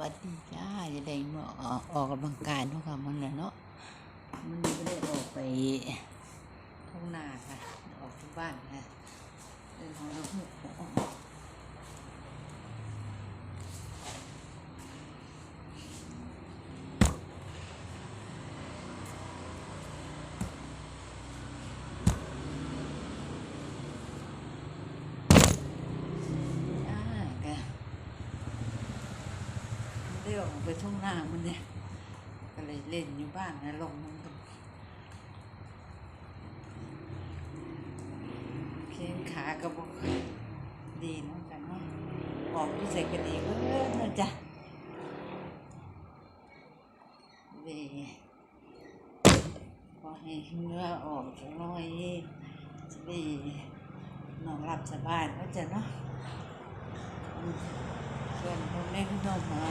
วัสดีจ้าจะได้มาออกออกกำลังกายเนาะค่ะมันเลยเนาะมันไม่ได้ออกไปทุ่งนาค่ะ ออกที่บ้านค่ะเดินทางเราหูจ้าค่ะ มันได้ออกไปท้องนามันเนี่ยก็เลยเล่นอยู่บ้านนะลงมันกับเพียงขากระบอกดีนะกันเนาะออกที่ใส่ก็ดีเว้ยนะจ๊ะเวยพอให้เหงื่อออกจักหน้อยจะด้นอนหลับสบายก็จะเนาะส่วนคนแม่พี่น้องมา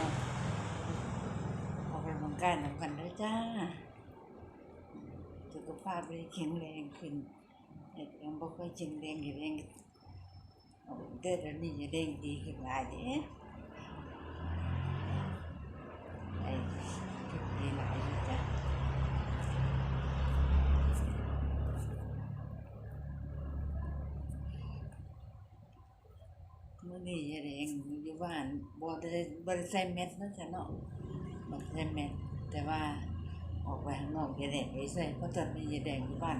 กกำลังายนำกันด้วยจ้า สุขภาพเลยแข็งแรงขึ้นแต่ยังบ่ค่อยแข็งแรงอยู่แรงเอาเด้อเดี๋ยวนี้จะเด้งดีขึ้นหลายเด้ไอ้ดีหลายจ้ะมื้อนี้จะเด้งอยู่บ้านบ่ได้บ่ได้ใส่แมสเนะจ้ะเนาะบ่ใส่แมส แต่ว่าออกไปข้างนอกจะแดงไว้ใส่เพราะตอนนี้จะแดงอยู่บ้าน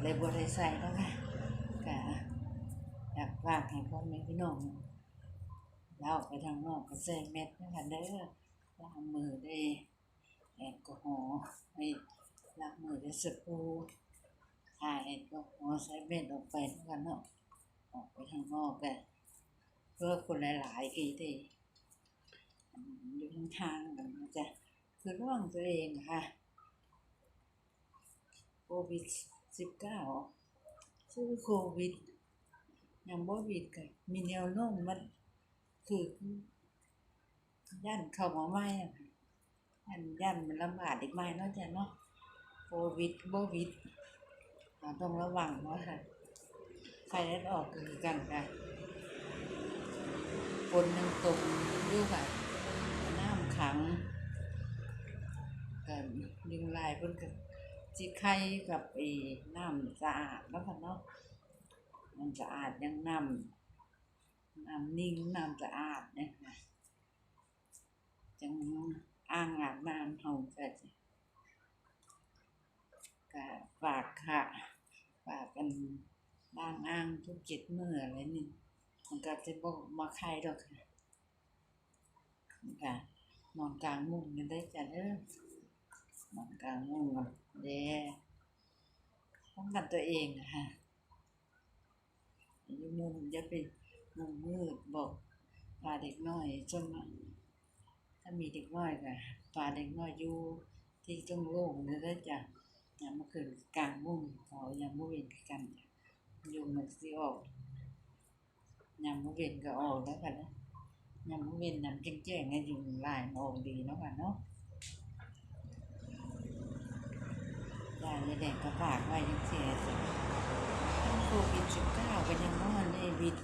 เลยบ่ได้ใส่แล้วค่ะก็อยากฝากให้พ่อแม่พี่น้องเราออกไปทางนอกก็ใส่แมสนะคะเด้อล้างมือด้วยแอลกอฮอล์ให้ล้างมือด้วยสบู่ทายแอลกอฮอล์ใส่แมสออกไปนะคะเนาะออกไปทางนอกก็เพื่อคนหลายๆกี่ที อยู่ทางทางกันจ๊ะคือระวังตัวเองค่ะโควิดสิบเก้าชื่อโควิดยังบ่วิดกันมีแนวโน้มมันคือยันเข้ามาใหม่อะค่ะยันยันมันลำบากอีกไหมเนาะจ๊ะเนาะโควิดบ่วิดต้องระวังเนาะค่ะใครได้ออกคือกันค่ะฝนยังตกอยู่ค่ะ ขังกันยุงลายเพิ่นก็สิไข่กับไอ้น้ำสะอาดแล้วค่ะเนาะน้ำสะอาดยังน้ำน้ำนิ่งน้ำสะอาดเนี่ยค่ะจังอ่างอาบน้ำเฮาก็ก็ฝากค่ะฝากกันล้างอ่างทุกเจ็ดเมื้ออะไรนี่มันก็จะบ่มาไข่ดอกค่ะค่ะ นอนกลางมุ้งกันได้จ้ะเด้อนอนกลางมุ้งกันเด้ป้องกันตัวเองอะค่ะอย่ามุมอย่าไปมุมมืดบอกพาเด็กน้อยจนมาถ้ามีเด็กน้อยก็พาเด็กน้อยอยู่ที่จงโล่งๆนี่ได้จ้ะอย่ามาขึ้นกลางมุ้งขาอย่ามาเว้นกันอยู่มันสิออกอย่ามาเว้นก็ออกแล้วกันนะ ยำเวียนน้ำแจ้งๆเนี่ยอยู่ลายมองดีเนาะค่ะเนาะยายแดงก็ฝากไว้ยังเสียสิโควิดสิบเก้าก็ยังนอนเลยวิด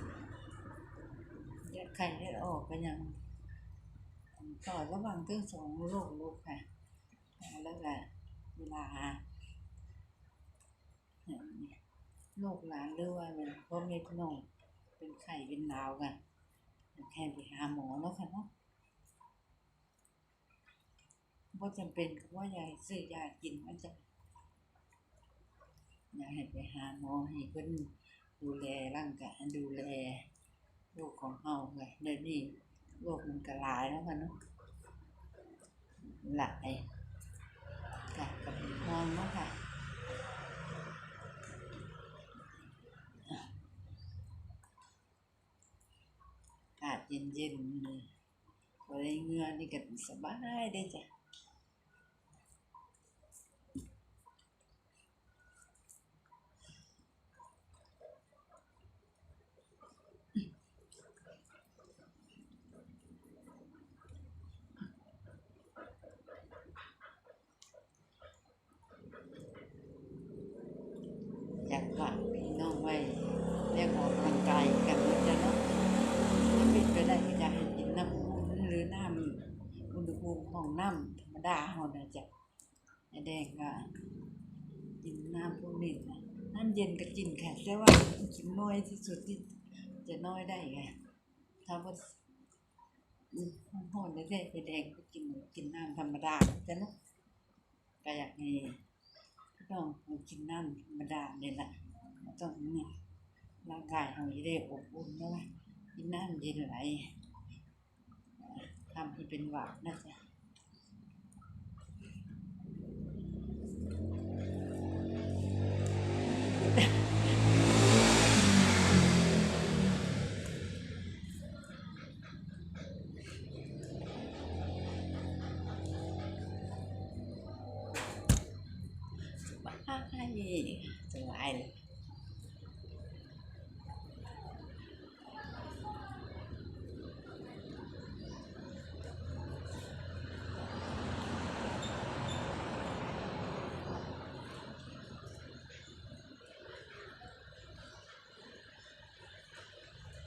เลือดไข้ออกก็ยังต่อระหว่างเรื่องสองโรคลูกค่ะ แล้วก็เวลาลูกหลานหรือว่าพ่อแม่พี่น้องเป็นไข้เป็นหนาวกัน แค่ไปหาหมอเนาะค่ะเนาะบ่จำเป็นก็ว่ายายซื้อยากินมันจะอยากให้ไปหาหมอให้เพิ่นดูแลร่างกายดูแลโรคของเฮาค่ะเดี๋ยวนี้โรคมันก็หลายแล้วค่ะเนาะหลายค่ะกับนอนเนาะค่ะ อากาศ เย็นๆเลยบริเงือนี่ก็สบายได้จ้ะอยากฝากพี่น้องไว้เรียกออกกำลังกายกันนะจ๊ะเนาะ ถ้าเป็นไปได้ก็อยากให้กินน้ำอุ่นหรือ น้ำอุณ หภูมิของน้ำธรรมดาเฮาน่ะจ้ะไอแดงก็กินน้ำพวกนี้นะน้ำเย็นก็กินค่ะแต่ว่ากินน้อยที่สุดที่จะน้อยได้ไงถ้าว่าอืมร้อนๆได้ไอ้แดงก็กินกินน้ำธรรมดาจ้ะเนาะก็อยากให้พี่น้องกินน้ำธรรมดาเนี่ยแหละต้องเนี่ยร่างกายเฮาจะได้อบอุ่นนะกินน้ำเย็นไหลทำให้เป็นหวัดนะจ๊ะ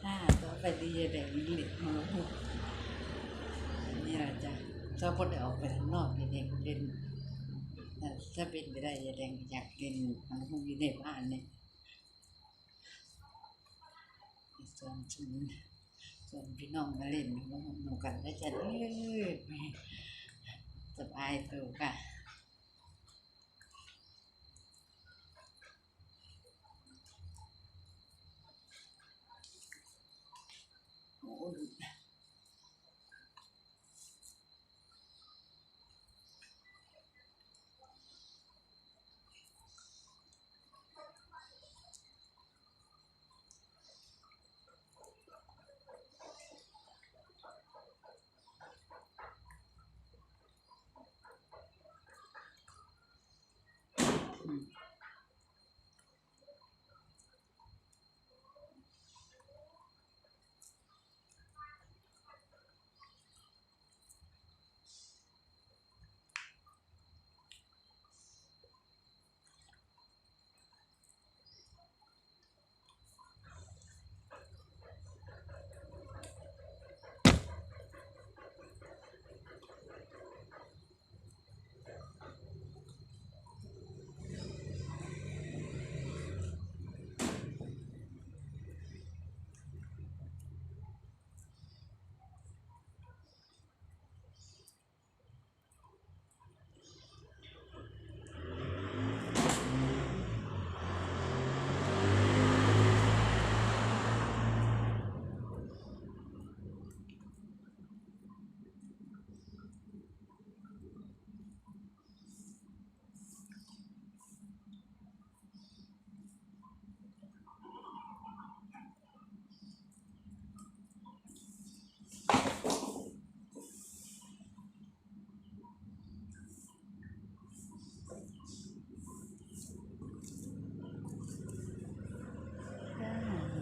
ถ้าต่อไปดีจะได้วิลิตมาพูดนี่แหละจ้ะถ้าพอได้ออกไปข้างนอกเด็กๆเล่นถ้าเป็นไปได้จะแดงอยากเล่นมันคงอยู่ในบ้านเนี่ยส่วนส่วนส่วนพี่น้องมาเล่นน้องกันแล้วจะเอ้ยสบายตัวค่ะ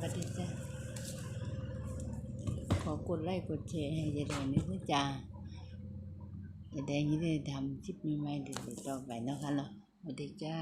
วัสดีจ้าขอกดไลค์กดแชร์ให้ยายแดงนี่ด้วยจ้ายายแดงนี่ได้ทำคลิปใหม่ๆเด็ดๆต่อไปนะคะเนาะสวัสดีจ้า